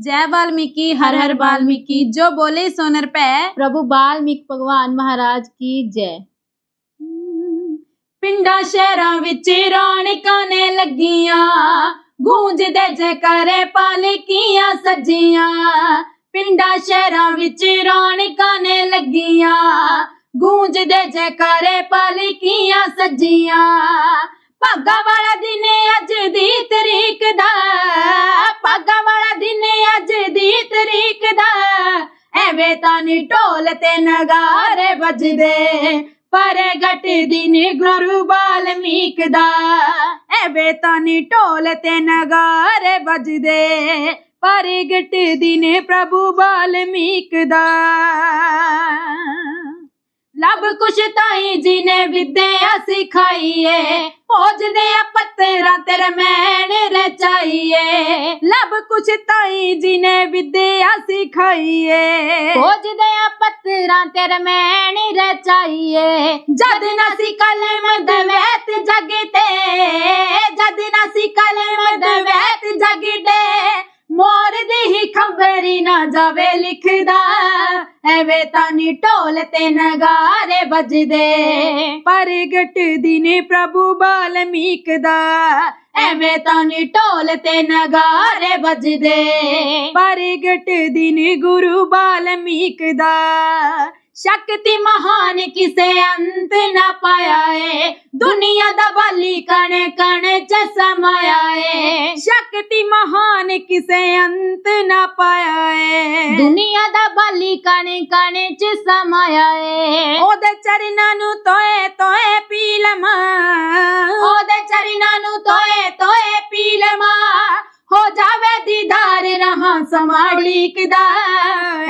जय वाल्मीकि हर हर वाल्मीकि जो बोले सोनर पै प्रभु बाल्मीक भगवान महाराज की जय ਪਿੰਡਾਂ ਸ਼ਹਿਰਾਂ ਵਿੱਚ ਰੌਣਕਾਂ ਨੇ ਲੱਗੀਆਂ ਗੂੰਜਦੇ ਜੈਕਾਰੇ ਪਾਲਕੀਆਂ ਸਜੀਆਂ ਪਿੰਡਾਂ ਸ਼ਹਿਰਾਂ ਵਿੱਚ ਰੌਣਕਾਂ ਨੇ ਲੱਗੀਆਂ ਗੂੰਜਦੇ ਜੈਕਾਰੇ ਪਾਲਕੀਆਂ ਸਜੀਆਂ ਭਾਗਾ ਵਾਲਾ ਦਿਨ ਅੱਜ ਦੀ ਤਰੀਕ ਦਾ ਐਵੇਂ ਤਾਂ ਨੀ ਢੋਲ ਤੇ ਨਗਾਰੇ ਵੱਜਦੇ, ਪਰ ਗੱਟਦੀ ਗੁਰੂ ਬਾਲਮੀਕ ਦਾ ਐਵੇਂ ਤਾਂ ਨੀ ਢੋਲ ਤੇ ਨਗਾਰੇ ਵੱਜਦੇ, ਪਰ ਗੱਟਦੀ ਨੇ ਪ੍ਰਭੂ ਬਾਲਮੀਕ ਦਾ ਲੱਭ ਕੁਛ ਤਾਈ ਜੀ ਨੇ ਵਿਦਿਆ ਸਿਖਾਈਏ ਪੋਜਦੇ ਆ ਪੱਤਰਾ ਤੇਰੇ ਮੈਣ ਰਚਾਈਏ। ਲੱਭ ਕੁਛ ਤਾਈ ਜੀ ਨੇ ਵਿਦਿਆ ਸਿਖਾਈਏ ਪੋਜਦੇ ਆ ਪੱਤਰਾ ਤੇਰੇ ਮੈਣ ਰਚਾਈਏ। ਜਦ ਨਾ ਸੀ ਕਲਮ ਦਵੈਤ ਜਗਤੇ ਜਦ ਨਾ ਸੀ ਕਲਮ ਦਵੈਤ ਜਗਦੇ, ਮੋਰ ਦੀ ਹੀ ਖਬਰੀ ਨਾ ਜਾਵੇ ਲਿਖਦਾ। ਐਵੇਂ ਤਾਂ ਨੀ ਢੋਲ ਤੇ ਨਗਾਰੇ ਵੱਜਦੇ। ਪ੍ਰਗਟਦੀ ਨੇ ਪ੍ਰਭੂ ਬਾਲਮੀਕ ਦਾ ਐਵੇਂ ਤਾਂ ਨੀ ਢੋਲ ਤੇ ਨਗਾਰੇ ਵੱਜਦੇ। ਪ੍ਰਗਟਦੀ ਨੇ ਗੁਰੂ ਬਾਲਮੀਕ ਦਾ ਸ਼ਕਤੀ ਮਹਾਨ ਕਿਸੇ ਅੰਤ ਨਾ ਪਾਇਆ ਏ। ਦੁਨੀਆ ਦਾ ਬਾਲੀ ਕਣ ਕਣ ਚ ਸਮਾਇਆ ਏ। ਸ਼ਕਤੀ ਮਹਾਨ ਕਿਸੇ ਅੰਤ ਨਾ ਪਾਇਆ ਏ ਦੁਨੀਆ ਦਾ ਬਾਲੀ ਕਾਣੇ ਕਾਣੇ ਚ ਸਮਾਇਆ ਏ ਉਹਦੇ ਚਰਨਾਂ ਨੂੰ ਤੋਏ ਤੋਏ ਪੀ ਲਵਾਂ ਉਹਦੇ ਚਰਨਾਂ ਨੂੰ ਤੋਏ ਤੋਏ ਪੀ ਲਵਾਂ ਹੋ ਜਾਵੇ ਦੀਦਾਰ ਰਹਾ ਸਮਾੜੀਕ ਦਾ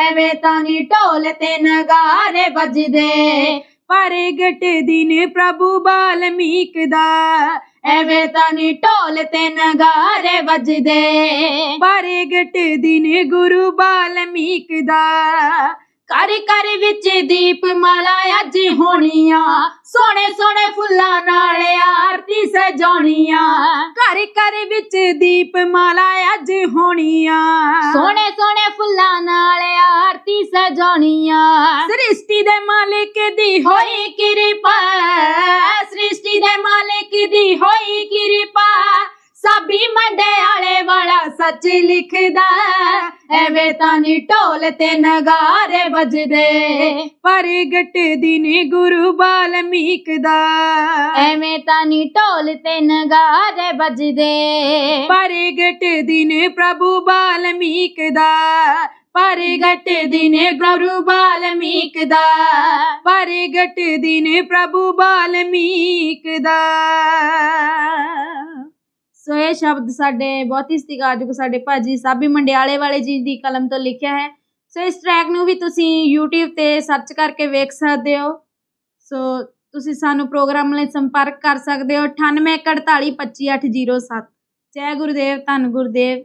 ਐਵੇਂ ਤਾਂ ਢੋਲ ਤੇ ਨਗਾਰੇ ਵੱਜਦੇ। ਪ੍ਰਗਟ ਦਿਨ ਪ੍ਰਭੂ ਬਾਲਮੀਕ ਦਾ। ਐਵੇਂ ਤਾਂ ਨੀ ਢੋਲ ਤੇ ਨਗਾਰੇ ਵੱਜਦੇ। ਪ੍ਰਗਟ ਦਿਨ ਗੁਰੂ ਬਾਲਮੀਕ ਦਾ। ਕਰ ਕਰ ਵਿੱਚ ਦੀਪ ਮਾਲਾ ਅੱਜ ਹੋਣੀਆਂ। ਸੋਹਣੇ ਸੋਹਣੇ ਫੁੱਲਾਂ ਨਾਲ ਆਰਤੀ ਸਜਾਉਣੀਆਂ। ਘਰ ਘਰ ਵਿੱਚ ਦੀਪ ਮਾਲਾ ਅੱਜ ਹੋਣੀਆਂ। ਸੋਹਣੇ ਸੋਹਣੇ ਫੁੱਲਾਂ ਨਾਲ ਆਰਤੀ ਸਜਾਉਣੀਆਂ। ਦੇ ਮਾਲਿਕ ਦੀ ਹੋਈ ਕਿਰਪਾ, ਸ੍ਰਿਸ਼ਟੀ ਦੇ ਮਾਲਿਕ ਦੀ ਹੋਈ ਕਿਰਪਾ। ਸਾਬੀ ਮੰਡੇ ਵਾਲਾ ਸੱਚ ਲਿਖਦਾ, ਐਵੇਂ ਤਾਂ ਨੀ ਢੋਲ ਤੇ ਨਗਾਰੇ ਵੱਜਦੇ। ਪ੍ਰਗਟ ਦਿਨ ਗੁਰੂ ਬਾਲਮੀਕ ਦਾ ਐਵੇਂ ਤਾਂ ਨੀ ਢੋਲ ਤੇ ਨਗਾਰੇ ਵੱਜਦੇ। ਪ੍ਰਗਟ ਦਿਨ ਪ੍ਰਭੂ ਬਾਲਮੀਕ ਦਾ ਪ੍ਰਗਟ ਦਿਨ ਗੁਰੂ ਬਾਲਮੀਕ ਦਾ ਪ੍ਰਗਟ ਸੋ ਇਹ ਸ਼ਬਦ ਸਾਡੇ ਬਹੁਤ ਹੀ ਸਤਿਕਾਰਯੋਗ ਸਾਡੇ ਭਾਜੀ ਸਾਬੀ ਮੰਡਿਆਲੇ ਵਾਲੇ ਜੀ ਦੀ ਕਲਮ ਤੋਂ ਲਿਖਿਆ ਹੈ। ਸੋ ਇਸ ਟਰੈਕ ਨੂੰ ਵੀ ਤੁਸੀਂ YouTube ਤੇ ਸਰਚ ਕਰਕੇ ਵੇਖ ਸਕਦੇ ਹੋ। ਸੋ ਤੁਸੀਂ ਸਾਨੂੰ ਪ੍ਰੋਗਰਾਮ ਲਈ ਸੰਪਰਕ ਕਰ ਸਕਦੇ ਹੋ। 9848255807 ਜੈ ਗੁਰਦੇਵ, ਧੰਨ ਗੁਰਦੇਵ।